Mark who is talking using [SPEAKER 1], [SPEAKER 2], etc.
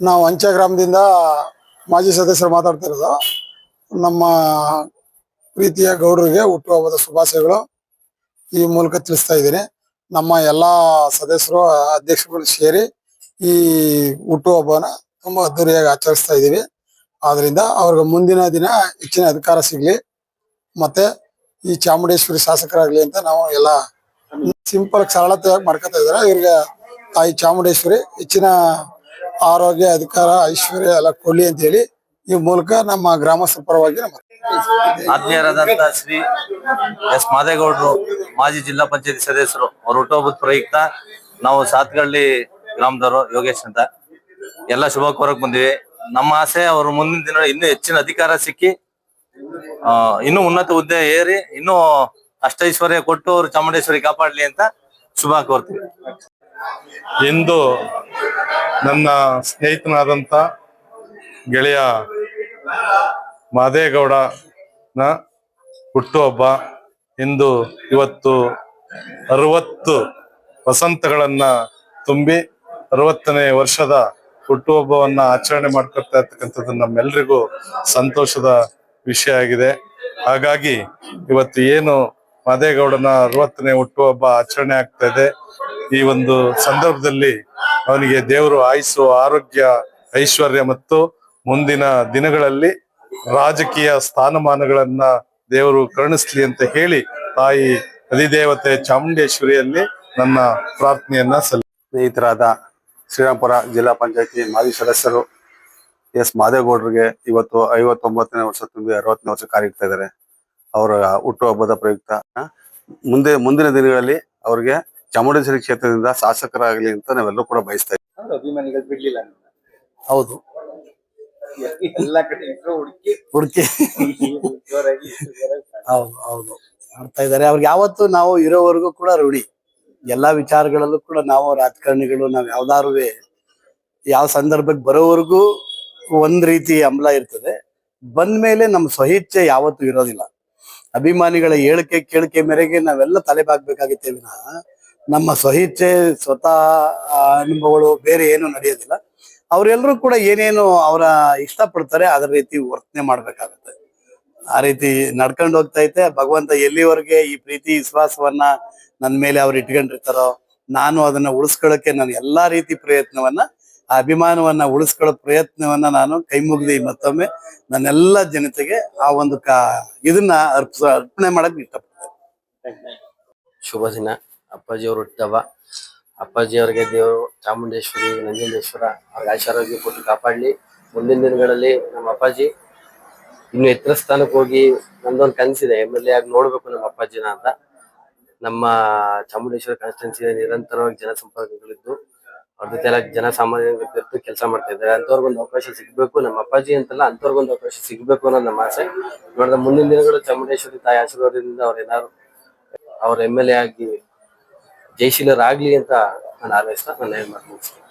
[SPEAKER 1] ನಾವು ಅಂಚೆ ಗ್ರಾಮದಿಂದ ಮಾಜಿ ಸದಸ್ಯರು ಮಾತಾಡ್ತಾ ಇರೋದು. ನಮ್ಮ ಪ್ರೀತಿಯ ಗೌಡರಿಗೆ ಹುಟ್ಟುಹಬ್ಬದ ಶುಭಾಶಯಗಳು. ಈ ಮೂಲಕ ತಿಳಿಸ್ತಾ ಇದ್ದೀನಿ. ನಮ್ಮ ಎಲ್ಲಾ ಸದಸ್ಯರು, ಅಧ್ಯಕ್ಷರುಗಳು ಸೇರಿ ಈ ಹುಟ್ಟುಹಬ್ಬನ ತುಂಬಾ ಅದ್ದೂರಿಯಾಗಿ ಆಚರಿಸ್ತಾ ಇದ್ದೀವಿ. ಆದ್ರಿಂದ ಅವ್ರಿಗೆ ಮುಂದಿನ ದಿನ ಹೆಚ್ಚಿನ ಅಧಿಕಾರ ಸಿಗ್ಲಿ. ಮತ್ತೆ ಈ ಚಾಮುಂಡೇಶ್ವರಿ ಶಾಸಕರಾಗ್ಲಿ ಅಂತ ನಾವು ಎಲ್ಲ ಸಿಂಪಲ್ ಸರಳತೆಯಾಗಿ ಮಾಡ್ಕೊತಾ ಇದ್ರೆ ಇವ್ರಿಗೆ ತಾಯಿ ಚಾಮುಂಡೇಶ್ವರಿ ಹೆಚ್ಚಿನ ಆರೋಗ್ಯ, ಅಧಿಕಾರ, ಐಶ್ವರ್ಯ ಎಲ್ಲ ಕೊಡ್ಲಿ ಅಂತ ಹೇಳಿ ಈ ಮೂಲಕ ನಮ್ಮ ಗ್ರಾಮಸ್ಥರ ಪರವಾಗಿ ನಮ್ಮ
[SPEAKER 2] ಆತ್ಮೀಯರಾದಂತ ಶ್ರೀ ಎಸ್ ಮಾದೇಗೌಡರು, ಮಾಜಿ ಜಿಲ್ಲಾ ಪಂಚಾಯತಿ ಸದಸ್ಯರು, ಅವರು ಹುಟ್ಟುಹಬ್ಬದ ಪ್ರಯುಕ್ತ ನಾವು ಸಾತ್ಗಳ್ಳಿ ಗ್ರಾಮದವರು ಯೋಗೇಶ್ ಅಂತ. ಎಲ್ಲ ಶುಭ ಕೋರಕ್ ಬಂದಿವಿ. ನಮ್ಮ ಆಸೆ ಅವರು ಮುಂದಿನ ದಿನ ಇನ್ನೂ ಹೆಚ್ಚಿನ ಅಧಿಕಾರ ಸಿಕ್ಕಿ ಇನ್ನೂ ಉನ್ನತ ಹುದ್ದೆ ಏರಿ, ಇನ್ನೂ ಅಷ್ಟೈಶ್ವರ್ಯ ಕೊಟ್ಟು ಅವರು ಚಾಮುಂಡೇಶ್ವರಿ ಕಾಪಾಡಲಿ ಅಂತ ಶುಭ ಕೋರ್ತೀವಿ
[SPEAKER 3] ಇಂದು ನನ್ನ ಸ್ನೇಹಿತನಾದಂತ ಗೆಳೆಯ ಮಾದೇಗೌಡನ ಹುಟ್ಟುಹಬ್ಬ ಇಂದು ಇವತ್ತು ಅರವತ್ತು ವಸಂತಗಳನ್ನ ತುಂಬಿ, ಅರವತ್ತನೇ ವರ್ಷದ ಹುಟ್ಟುಹಬ್ಬವನ್ನ ಆಚರಣೆ ಮಾಡ್ಕೊಳ್ತಾ ಇರ್ತಕ್ಕಂಥದ್ದು ನಮ್ಮೆಲ್ರಿಗೂ ಸಂತೋಷದ ವಿಷಯ ಆಗಿದೆ. ಹಾಗಾಗಿ ಇವತ್ತು ಏನು ಮಾದೇಗೌಡನ ಅರವತ್ತನೇ ಹುಟ್ಟುಹಬ್ಬ ಆಚರಣೆ ಆಗ್ತಾ ಇದೆ. ಈ ಒಂದು ಸಂದರ್ಭದಲ್ಲಿ ಅವನಿಗೆ ದೇವರು ಆಯುಸ್ಸು ಆರೋಗ್ಯ, ಐಶ್ವರ್ಯ ಮತ್ತು ಮುಂದಿನ ದಿನಗಳಲ್ಲಿ ರಾಜಕೀಯ ಸ್ಥಾನಮಾನಗಳನ್ನ ದೇವರು ಕರುಣಿಸ್ಲಿ ಅಂತ ಹೇಳಿ ತಾಯಿ ಅಧಿದೇವತೆ ಚಾಮುಂಡೇಶ್ವರಿಯಲ್ಲಿ ನನ್ನ ಪ್ರಾರ್ಥನೆಯನ್ನ ಸಲ್ಲಿ
[SPEAKER 4] ಸ್ನೇಹಿತರಾದ ಶ್ರೀರಾಮ್ಪುರ ಜಿಲ್ಲಾ ಪಂಚಾಯತಿ ಮಾಜಿ ಸದಸ್ಯರು ಎಸ್ ಮಾದೇಗೌಡರಿಗೆ ಇವತ್ತು ಐವತ್ತೊಂಬತ್ತನೇ ವರ್ಷ ತುಂಬಿ ಅರವತ್ತನೇ ವರ್ಷ ಕಾರ್ಯಕ್ತಾ ಇದ್ದಾರೆ. ಅವರ ಹುಟ್ಟುಹಬ್ಬದ ಪ್ರಯುಕ್ತ. ಮುಂದೆ ಮುಂದಿನ ದಿನಗಳಲ್ಲಿ ಅವರಿಗೆ ಚಾಮುಂಡೇಶ್ವರಿ ಕ್ಷೇತ್ರದಿಂದ ಶಾಸಕರಾಗಲಿ ಅಂತ ನಾವೆಲ್ಲರೂ ಕೂಡ ಬಯಸ್ತಾ ಇದ್ದೀವಿ.
[SPEAKER 5] ಅಭಿಮಾನಿಗಳು ಬಿಡ್ಲಿಲ್ಲ
[SPEAKER 6] ಹೌದು.
[SPEAKER 5] ಎಲ್ಲ ಕಡೆ ಹುಡುಕಿ.
[SPEAKER 6] ಹುಡುಕಿ. ಹೌದು ಹೌದು. ಮಾಡ್ತಾ ಇದ್ದಾರೆ. ಅವ್ರಿಗೆ ಯಾವತ್ತು ನಾವು ಇರೋವರೆಗೂ ಕೂಡ ರೂಢಿ. ಎಲ್ಲಾ ವಿಚಾರಗಳಲ್ಲೂ ಕೂಡ ನಾವು ರಾಜಕಾರಣಿಗಳು ನಾವು ಯಾವ್ದಾರು ಯಾವ ಸಂದರ್ಭಕ್ಕೆ ಬರೋವರೆಗೂ ಒಂದ್ ರೀತಿ ಅಂಬಲ ಇರ್ತದೆ. ಬಂದ ಮೇಲೆ ನಮ್ಮ ಸ್ವಹಿಚ್ಛೆ ಯಾವತ್ತು ಇರೋದಿಲ್ಲ. ಅಭಿಮಾನಿಗಳ ಹೇಳಿಕೆ ಕೇಳಿಕೆ ಮೇರೆಗೆ ನಾವೆಲ್ಲ ತಲೆಬಾಗ್ಬೇಕಾಗಿತ್ತೇ ವಿನಃ ನಮ್ಮ ಸ್ವಹಿಚ್ಛೆ ಸ್ವತಃ ಅನುಭವಗಳು ಬೇರೆ ಏನು ನಡೆಯೋದಿಲ್ಲ. ಅವರೆಲ್ಲರೂ ಕೂಡ ಏನೇನು ಅವರ ಇಷ್ಟಪಡ್ತಾರೆ ಅದ್ರ ರೀತಿ ವರ್ತನೆ ಮಾಡ್ಬೇಕಾಗುತ್ತೆ. ಆ ರೀತಿ ನಡ್ಕೊಂಡು ಹೋಗ್ತಾ ಭಗವಂತ ಎಲ್ಲಿವರೆಗೆ ಈ ಪ್ರೀತಿ, ವಿಶ್ವಾಸವನ್ನ ನನ್ನ ಮೇಲೆ ಅವ್ರು ಇಟ್ಕೊಂಡಿರ್ತಾರೋ, ನಾನು ಅದನ್ನ ಉಳಿಸ್ಕೊಳ್ಳೋಕೆ ನಾನು ಎಲ್ಲಾ ರೀತಿ ಪ್ರಯತ್ನವನ್ನ, ಆ ಅಭಿಮಾನವನ್ನ ಉಳಿಸ್ಕೊಳ್ಳೋ ಪ್ರಯತ್ನವನ್ನ ನಾನು ಕೈ ಮುಗಿದಿ ಮತ್ತೊಮ್ಮೆ ನನ್ನೆಲ್ಲ ಜನತೆಗೆ ಆ ಒಂದು ಕಾ ಇದನ್ನ ಅರ್ಪಿಸ ಅರ್ಪಣೆ ಮಾಡಕ್ ಇಷ್ಟಪಡ್ತೇನೆ.
[SPEAKER 7] ಶುಭ ದಿನ. ಅಪ್ಪಾಜಿಯವರು ಹುಟ್ಟಿದವ. ಅಪ್ಪಾಜಿಯವರಿಗೆ ದೇವರು ಚಾಮುಂಡೇಶ್ವರಿ, ನಂಜುಂಡೇಶ್ವರ, ಅವ್ರಿಗೆ ಆಶೀರ್ವಾದ ಕೊಟ್ಟು ಕಾಪಾಡಲಿ. ಮುಂದಿನ ದಿನಗಳಲ್ಲಿ ನಮ್ಮ ಅಪ್ಪಾಜಿ ಇನ್ನು ಎತ್ತರ ಸ್ಥಾನಕ್ಕೆ ಹೋಗಿ ನಂದೊಂದು ಕನಸಿದೆ. ಎಂ ಎಲ್ ಎ ಆಗಿ ನೋಡ್ಬೇಕು ನಮ್ಮ ಅಪ್ಪಾಜಿನ ಅಂತ. ನಮ್ಮ ಚಾಮುಂಡೇಶ್ವರ ಕಾನ್ಸ್ಟಿಟ್ಯೂನ್ಸಿ ನಿರಂತರವಾಗಿ ಜನಸಂಪರ್ಕಗಳಿದ್ದು, ಅವ್ರ ಜೊತೆ ಎಲ್ಲ ಜನಸಾಮಾನ್ಯರ ಬೆರೆತು ಕೆಲಸ ಮಾಡ್ತಾ ಇದ್ದಾರೆ. ಅಂಥವ್ರಿಗೊಂದು ಅವಕಾಶ ಸಿಗ್ಬೇಕು, ನಮ್ಮ ಅಪ್ಪಾಜಿ ಅಂತಲ್ಲ ಅಂಥವ್ರಿಗೊಂದು ಅವಕಾಶ ಸಿಗ್ಬೇಕು ಅನ್ನೋದು ನಮ್ಮ ಆಸೆ. ನೋಡಿದ ಮುಂದಿನ ದಿನಗಳು ಚಾಮುಂಡೇಶ್ವರಿ ತಾಯಿ ಆಶೀರ್ವಾದದಿಂದ ಅವ್ರು ಏನಾದ್ರು ಅವ್ರ ಎಂ ಎಲ್ ಎ ಆಗಿ ಜಯಶೀಲರಾಗ್ಲಿ ಅಂತ ನಾನು ಹಾರೈಸ್ತಾ ನಾನು ಏನ್ ಮುಗಿಸ್ತೀನಿ.